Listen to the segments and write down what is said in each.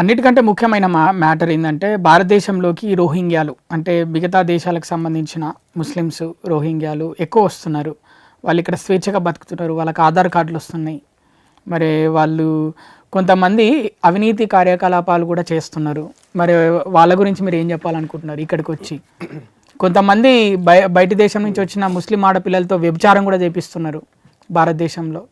అన్నిటికంటే ముఖ్యమైన మా మ్యాటర్ ఏంటంటే భారతదేశంలోకి రోహింగ్యాలు అంటే మిగతా దేశాలకు సంబంధించిన ముస్లిమ్స్ రోహింగ్యాలు ఎక్కువ వస్తున్నారు. వాళ్ళు ఇక్కడ స్వేచ్ఛగా బతుకుతున్నారు. వాళ్ళకి ఆధార్ కార్డులు వస్తున్నాయి. మరి వాళ్ళు కొంతమంది అవినీతి కార్యకలాపాలు కూడా చేస్తున్నారు. మరి వాళ్ళ గురించి మీరు ఏం చెప్పాలనుకుంటున్నారు ఇక్కడికి వచ్చి కొంతమంది బయ బయట దేశం నుంచి వచ్చిన ముస్లిం ఆడపిల్లలతో వ్యభిచారం కూడా చేపిస్తున్నారు భారతదేశంలో.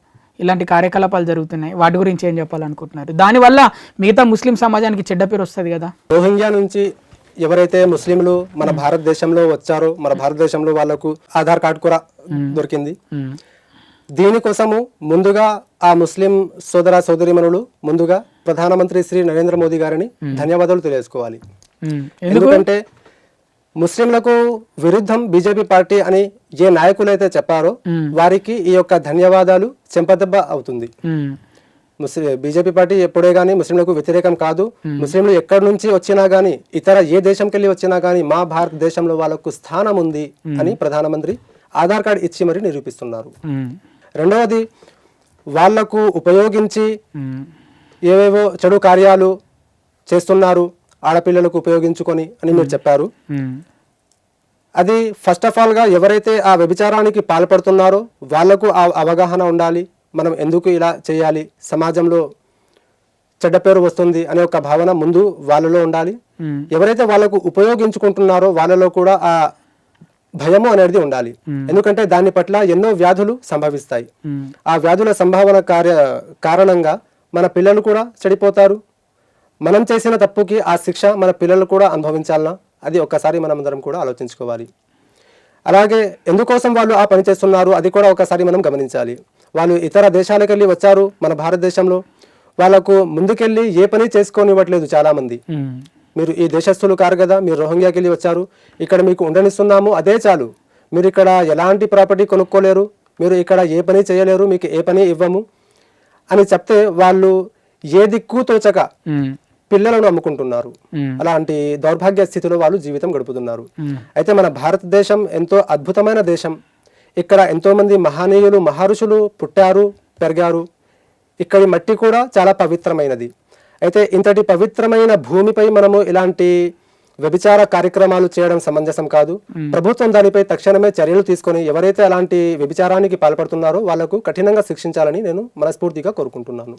ఇలాంటి కార్యకలాపాలు జరుగుతున్నాయి. వాటి గురించి ఏం చెప్పాలనుకుంటున్నారు? దానివల్ల మిగతా ముస్లిం సమాజానికి చెడ్డ పేరు వస్తుంది కదా? రోహింగ్యా నుంచి ఎవరైతే ముస్లింలు మన భారతదేశంలో వచ్చారో మన భారతదేశంలో వాళ్ళకు ఆధార్ కార్డు కూడా దొరికింది. దీనికోసము ముందుగా ఆ ముస్లిం సోదర సోదరిమణులు ముందుగా ప్రధానమంత్రి శ్రీ నరేంద్ర మోదీ గారిని ధన్యవాదాలు తెలియజేసుకోవాలి. ఎందుకంటే ముస్లింలకు విరుద్ధం బీజేపీ పార్టీ అని ఏ నాయకులు అయితే చెప్పారో వారికి ఈ యొక్క ధన్యవాదాలు చెంపదెబ్బ అవుతుంది. ముస్లిం బీజేపీ పార్టీ ఎప్పుడే గానీ ముస్లింలకు వ్యతిరేకం కాదు. ముస్లింలు ఎక్కడి నుంచి వచ్చినా గానీ ఇతర ఏ దేశంకి వెళ్ళి వచ్చినా గానీ మా భారతదేశంలో వాళ్ళకు స్థానం ఉంది అని ప్రధానమంత్రి ఆధార్ కార్డు ఇచ్చి మరి నిరూపిస్తున్నారు. రెండవది వాళ్ళకు ఉపయోగించి ఏవేవో చెడు కార్యాలు చేస్తున్నారు ఆడపిల్లలకు ఉపయోగించుకొని అని మీరు చెప్పారు. అది ఫస్ట్ ఆఫ్ ఆల్గా ఎవరైతే ఆ వ్యభిచారానికి పాల్పడుతున్నారో వాళ్ళకు ఆ అవగాహన ఉండాలి. మనం ఎందుకు ఇలా చేయాలి? సమాజంలో చెడ్డ పేరు వస్తుంది అనే ఒక భావన ముందు వాళ్ళలో ఉండాలి. ఎవరైతే వాళ్ళకు ఉపయోగించుకుంటున్నారో వాళ్ళలో కూడా ఆ భయము అనేది ఉండాలి. ఎందుకంటే దాని పట్ల ఎన్నో వ్యాధులు సంభవిస్తాయి. ఆ వ్యాధుల సంభావన కార్య కారణంగా మన పిల్లలు కూడా చెడిపోతారు. మనం చేసిన తప్పుకి ఆ శిక్ష మన పిల్లలు కూడా అనుభవించాలనా? అది ఒక్కసారి మనం అందరం కూడా ఆలోచించుకోవాలి. అలాగే ఎందుకోసం వాళ్ళు ఆ పని చేస్తున్నారు అది కూడా ఒకసారి మనం గమనించాలి. వాళ్ళు ఇతర దేశాలకు వెళ్ళి వచ్చారు మన భారతదేశంలో. వాళ్ళకు ముందుకెళ్ళి ఏ పని చేసుకోనివ్వట్లేదు చాలామంది. మీరు ఈ దేశస్తులు కారు కదా మీరు రోహింగ్యాకి వెళ్ళి వచ్చారు. ఇక్కడ మీకు ఉండనిస్తున్నాము అదే చాలు. మీరు ఇక్కడ ఎలాంటి ప్రాపర్టీ కొనుక్కోలేరు. మీరు ఇక్కడ ఏ పని చేయలేరు మీకు ఏ పని ఇవ్వము అని చెప్తే వాళ్ళు ఏ దిక్కు తోచక పిల్లలను అమ్ముకుంటున్నారు. అలాంటి దౌర్భాగ్య స్థితిలో వాళ్ళు జీవితం గడుపుతున్నారు. అయితే మన భారతదేశం ఎంతో అద్భుతమైన దేశం. ఇక్కడ ఎంతో మంది మహనీయులు మహర్షులు పుట్టారు పెరిగారు. ఇక్కడి మట్టి కూడా చాలా పవిత్రమైనది. అయితే ఇంతటి పవిత్రమైన భూమిపై మనము ఇలాంటి వ్యభిచార కార్యక్రమాలు చేయడం సమంజసం కాదు. ప్రభుత్వం దానిపై తక్షణమే చర్యలు తీసుకొని ఎవరైతే అలాంటి వ్యభిచారానికి పాల్పడుతున్నారో వాళ్ళకు కఠినంగా శిక్షించాలని నేను మనస్ఫూర్తిగా కోరుకుంటున్నాను.